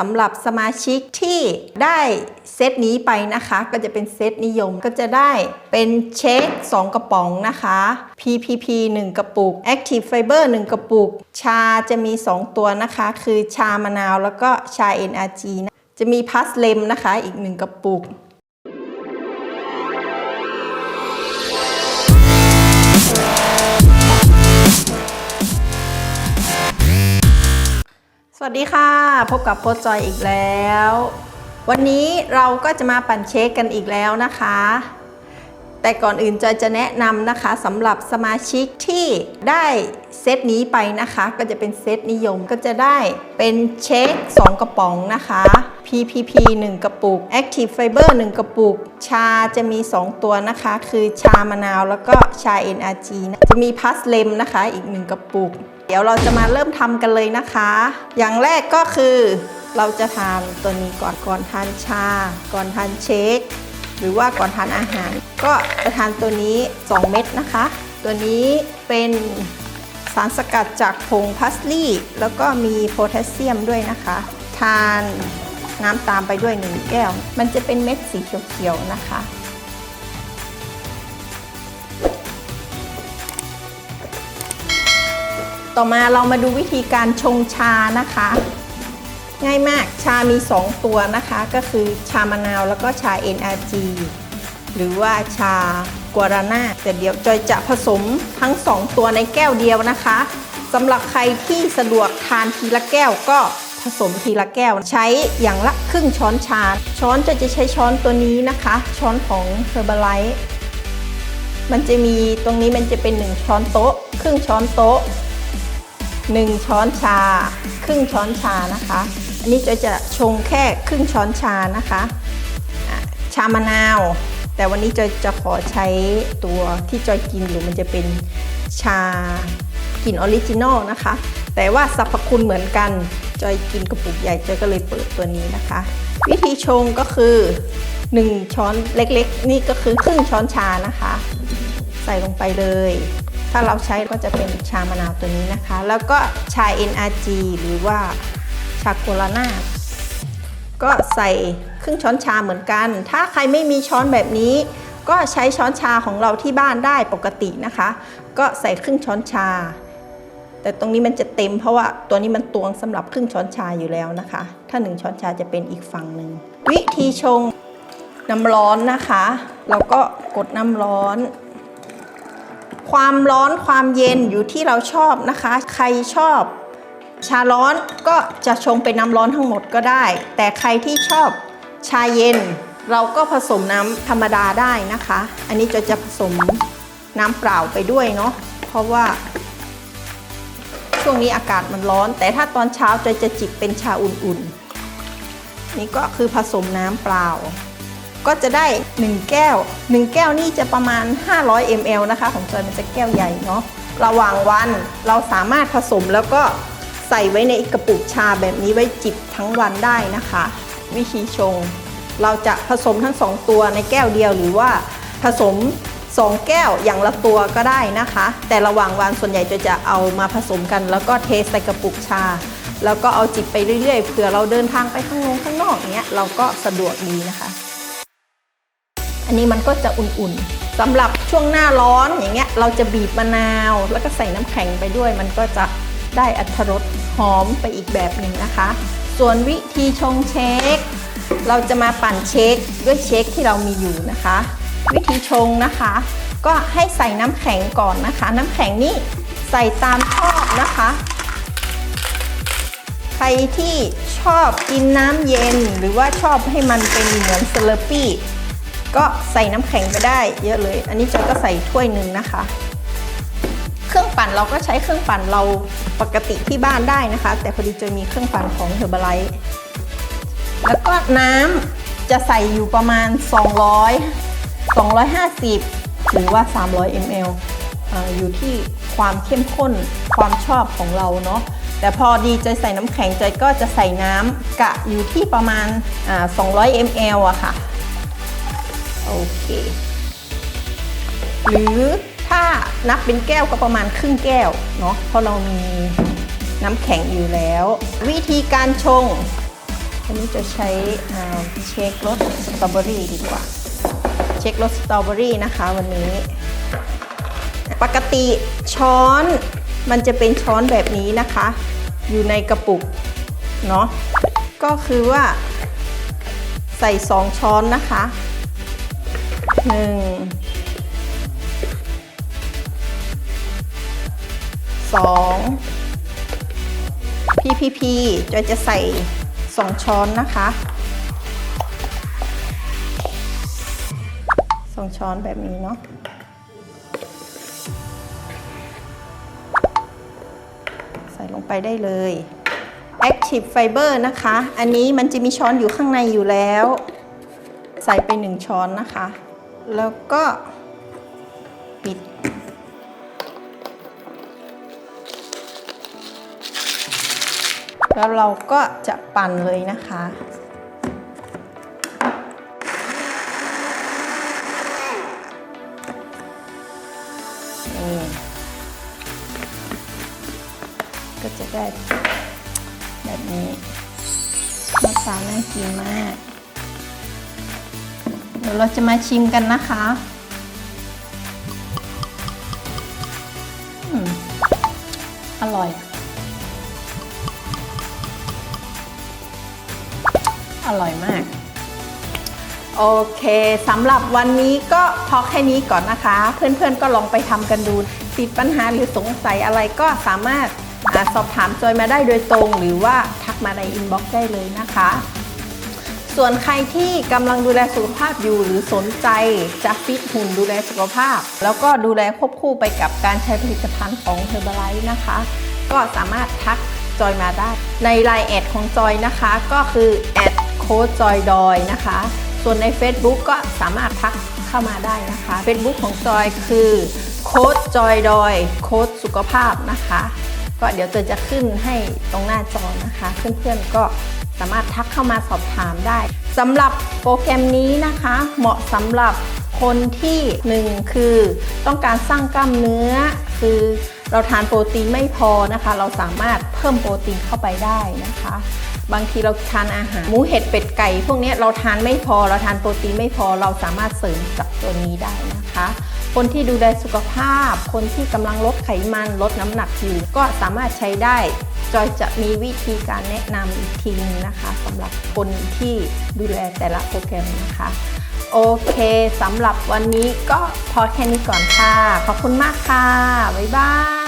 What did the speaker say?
สำหรับสมาชิกที่ได้เซตนี้ไปนะคะ ก็จะเป็นเซตนิยมก็จะได้เป็นเช็ค 2 กระป๋องนะคะ PPP 1 กระปุก Active Fiber 1 กระปุก ชาจะมี 2 ตัวนะคะ คือชามะนาวแล้วก็ชา NRG นะจะมีพัสเลมนะคะอีก 1 กระปุก สวัสดีค่ะ พบกับโพสต์จอยอีกแล้ว วันนี้เราก็จะมาปั่นเช็คกันอีกแล้วนะคะ แต่ก่อนอื่นจอยจะแนะนำนะคะสำหรับสมาชิกที่ได้เซตนี้ไปนะคะ ก็จะเป็นเซตนิยมก็จะได้เป็นเช็ค 2 กระป๋องนะคะ PPP 1 กระปุก Active Fiber 1 กระปุก ชาจะมี 2 ตัวนะคะ คือชามะนาวแล้วก็ชา NRG นะจะมีพัสเลมนะคะอีก 1 กระปุก เดี๋ยวเราจะมาเริ่มทำกันเลยนะคะ อย่างแรกก็คือเราจะทานตัวนี้ก่อนก่อนทานชา ก่อนทานเชคหรือว่าก่อนทานอาหาร ก็จะทานตัวนี้ 2 เม็ดนะคะ ตัวนี้เป็นสารสกัดจากผงพัสลี่ แล้วก็มีโพแทสเซียมด้วยนะคะ ทานน้ำตามไปด้วย 1 แก้ว มันจะเป็นเม็ดสีเขียวๆนะคะ ต่อมาเรามาดูวิธีการชงชานะคะ ง่ายมากชามี 2 ตัวนะคะ ก็คือชามะนาวแล้วก็ชา NRG หรือว่าชากัวราน่าแต่เดี๋ยวจอยจะผสมทั้ง 2 ตัวในแก้วเดียวนะคะสำหรับใครที่สะดวกทานทีละแก้วก็ผสมทีละแก้วใช้อย่างละครึ่งช้อนชา ช้อนจะจะใช้ช้อนตัวนี้นะคะ ช้อนของ Herbalife มันจะมีตรงนี้มันจะเป็น 1 ช้อนโต๊ะ ครึ่งช้อนโต๊ะ 1 ช้อนชา ครึ่งช้อนชานะคะ อันนี้จอยจะชงแค่ครึ่งช้อนชานะคะอะชามะนาว แต่วันนี้จอยจะขอใช้ตัวที่จอยกินอยู่มันจะเป็นชากลิ่นออริจินอลนะคะ แต่ว่าสรรพคุณเหมือนกัน จอยกินกระปุกใหญ่จอยก็เลยเปิดตัวนี้นะคะ วิธีชงก็คือ 1 ช้อนเล็กๆ นี่ก็คือครึ่งช้อนชานะคะ ใส่ลงไปเลย ถ้าเราใช้ก็จะเป็นชามะนาวตัวนี้นะคะ แล้วก็ชา NRG หรือว่าชาโกลาน่าก็ใส่ครึ่งช้อนชาเหมือนกัน ถ้าใครไม่มีช้อนแบบนี้ ก็ใช้ช้อนชาของเราที่บ้านได้ปกตินะคะ ก็ใส่ครึ่งช้อนชา แต่ตรงนี้มันจะเต็มเพราะว่าตัวนี้มันตวงสำหรับครึ่งช้อนชาอยู่แล้วนะคะ ถ้าหนึ่งช้อนชาจะเป็นอีกฝั่งหนึ่งวิธีชงน้ำร้อนนะคะเราก็กดน้ำร้อน ความร้อนความเย็นอยู่ที่เราชอบนะคะ ใครชอบ ชาร้อนก็จะชงเป็นน้ำร้อนทั้งหมดก็ได้ แต่ใครที่ชอบชาเย็น เราก็ผสมน้ำธรรมดาได้นะคะ อันนี้จะจะผสมน้ำเปล่าไปด้วยเนาะเพราะว่า ช่วงนี้อากาศมันร้อน แต่ถ้าตอนเช้าจะจะจิบเป็นชาอุ่นๆ นี่ก็คือผสมน้ำเปล่า ก็จะได้ 1 แก้ว 1 แก้วนี่จะประมาณ 500 ml นะคะ ของจอยมันจะแก้วใหญ่เนาะระหว่างวันเราสามารถผสมแล้วก็ใส่ไว้ในกระปุกชาแบบนี้ไว้จิบทั้งวันได้นะคะ วิธีชง เราจะผสมทั้ง 2 ตัวในแก้วเดียวหรือว่าผสม 2 แก้วอย่างละตัวก็ได้นะคะ แต่ระหว่างวันส่วนใหญ่จะจะเอามาผสมกัน แล้วก็เทใส่กระปุกชา แล้วก็เอาจิบไปเรื่อยๆเผื่อเราเดินทางไปข้างนอกข้างนอกเงี้ยเราก็สะดวกดีนะคะ อันนี้มันก็จะอุ่นๆสำหรับช่วงหน้าร้อนอย่างเงี้ยเราจะบีบมะนาว แล้วก็ใส่น้ำแข็งไปด้วย มันก็จะได้อัตรสหอมไปอีกแบบหนึ่งนะคะ ส่วนวิธีชงเช็คเราจะมาปั่นเช็คด้วยเช็คที่เรามีอยู่นะคะ วิธีชงนะคะ ก็ให้ใส่น้ำแข็งก่อนนะคะ น้ำแข็งนี่ใส่ตามชอบนะคะใครที่ชอบกินน้ำเย็นหรือว่าชอบให้มันเป็นเหมือนสลอปี้ ก็ใส่น้ำแข็งไปได้เยอะเลย อันนี้จอยก็ใส่ถ้วยหนึ่งนะคะ เครื่องปั่นเราก็ใช้เครื่องปั่นเราปกติที่บ้านได้นะคะ แต่พอดีจอยมีเครื่องปั่นของ Herbalife แล้วก็น้ำจะใส่อยู่ประมาณ 200 250 หรือว่า 300 ml อ่ออยู่ที่ความเข้มข้นความชอบของเราเนาะแต่พอดีจอยใส่น้ำแข็งจอยก็จะใส่น้ำกะอยู่ที่ประมาณอ่า200 ml อะค่ะ โอเค หรือถ้านับเป็นแก้วก็ประมาณครึ่งแก้วเนาะเพราะเรามีน้ำแข็งอยู่แล้ว วิธีการชงอันนี้จะใช้เช็ครสสตรอเบอรี่ดีกว่า เช็ครสสตรอเบอรี่นะคะวันนี้ ปกติช้อนมันจะเป็นช้อนแบบนี้นะคะ อยู่ในกระปุกเนาะก็คือว่าใส่สองช้อนนะคะ หนึ่งสองพีพีพีจอยจะใส่สองช้อนนะคะสองช้อนแบบนี้เนาะใส่ลงไปได้เลย Active Fiber นะคะ อันนี้มันจะมีช้อนอยู่ข้างในอยู่แล้ว ใส่ไปหนึ่งช้อนนะคะ แล้วก็ปิด แล้วเราก็จะปั่นเลยนะคะนี่ก็จะได้แบบนี้หน้าตาน่ากินมาก เดี๋ยวเราจะมาชิมกันนะคะอร่อย อร่อยมาก โอเคสำหรับวันนี้ก็พอแค่นี้ก่อนนะคะ เพื่อนๆก็ลองไปทำกันดู ติดปัญหาหรือสงสัยอะไรก็สามารถอาสอบถามจอยมาได้โดยตรง หรือว่าทักมาในอินบ็อกซ์ได้เลยนะคะ ส่วนใครที่กำลังดูแลสุขภาพอยู่หรือสนใจจะฟิตหุ่นดูแลสุขภาพ แล้วก็ดูแลควบคู่ไปกับการใช้ผลิตภัณฑ์ของเ h e r b a l i f e นะคะ ก็สามารถทักจอยมาได้ ในไลน์แอดของจอยนะคะ ก็คือแอดโค้ดจอยดอยนะคะ ส่วนใน Facebook ก็สามารถทักเข้ามาได้นะคะ Facebook ของจอยคือโค้ดจอยดอยโค้ดสุขภาพนะคะ ก็เดี๋ยวเจอจะขึ้นให้ตรงหน้าจอนะคะ เพื่อนๆก็ สามารถทักเข้ามาสอบถามได้สำหรับโปรแกรมนี้นะคะ เหมาะสำหรับคนที่หนึ่งคือต้องการสร้างกล้ามเนื้อ คือเราทานโปรตีนไม่พอนะคะ เราสามารถเพิ่มโปรตีนเข้าไปได้นะคะ บางทีเราทานอาหารหมูเห็ดเป็ดไก่พวกนี้เราทานไม่พอ เราทานโปรตีนไม่พอเราสามารถเสริมจากตัวนี้ได้นะคะ คนที่ดูแลสุขภาพ คนที่กำลังลดไขมันลดน้ำหนักอยู่ก็สามารถใช้ได้ จอยจะมีวิธีการแนะนำอีกทีนึงนะคะสำหรับคนที่ดูแลแต่ละโปรแกรมนะคะ โอเคสำหรับวันนี้ก็พอแค่นี้ก่อนค่ะ ขอบคุณมากค่ะ บ๊ายบายอร่อย